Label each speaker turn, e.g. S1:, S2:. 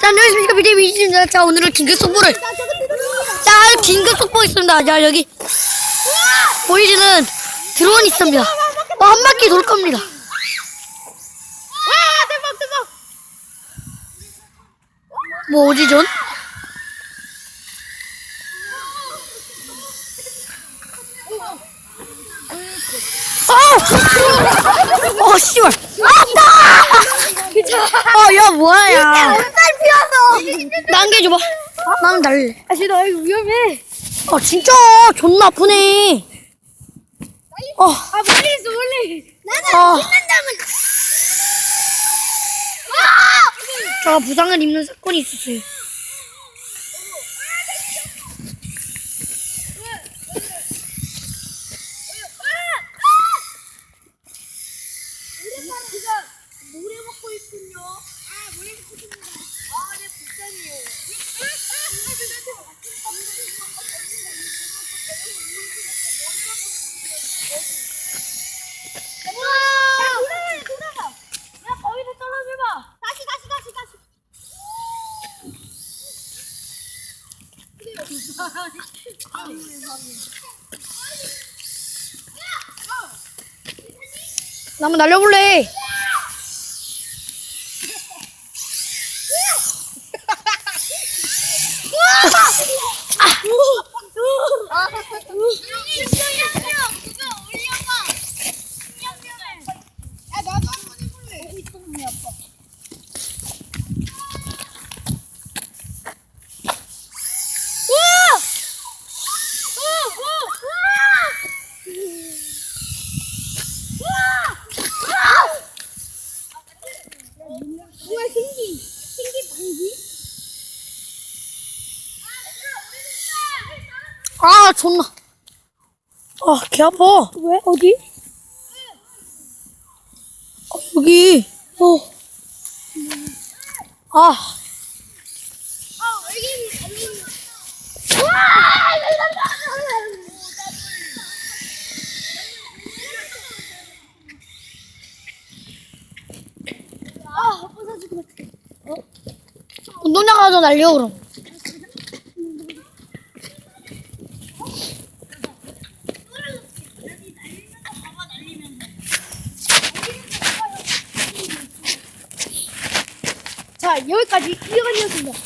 S1: 자, 안녕하십니까. 비디오 미지입니다. 자, 오늘은 긴급 속보를. 자, 긴급 속보 있습니다. 자, 여기. 보이지는 드론 있습니다. 어, 한 바퀴 돌 겁니다.
S2: 와 대박 대박.
S1: 뭐, 어디 전? 아! 어, 씨발. 아, 야, 뭐야.
S2: 얼빨 피어서.
S1: 남겨줘봐. 나는 날래.
S2: 아 진짜 이거 위험해.
S1: 아, 진짜 존나 아프네. 어,
S2: 아 멀리 있어 멀리.
S1: 아.
S2: 신난다면.
S1: 제가 부상을 입는 사건이 있었어요.
S2: 모래 먹고 있군요. 아 모래 먹고 있습니다. 아네 불쌍해요. 와! 돌아가 돌아가. 야 거기서 떨어져봐. 다시 다시 다시 다시.
S1: 나 한번 날려볼래.
S2: 아, 야, 나도 한번 해볼래. 뭐야, 신기. 신기 방귀?
S1: 아, 존나. 아, 개 아파.
S2: 왜? 어디?
S1: 어, 여기. 어. 아,
S2: 아.
S1: 운동장 가서 날려, 그럼.
S2: 자, 여기까지 이어가셨습니다.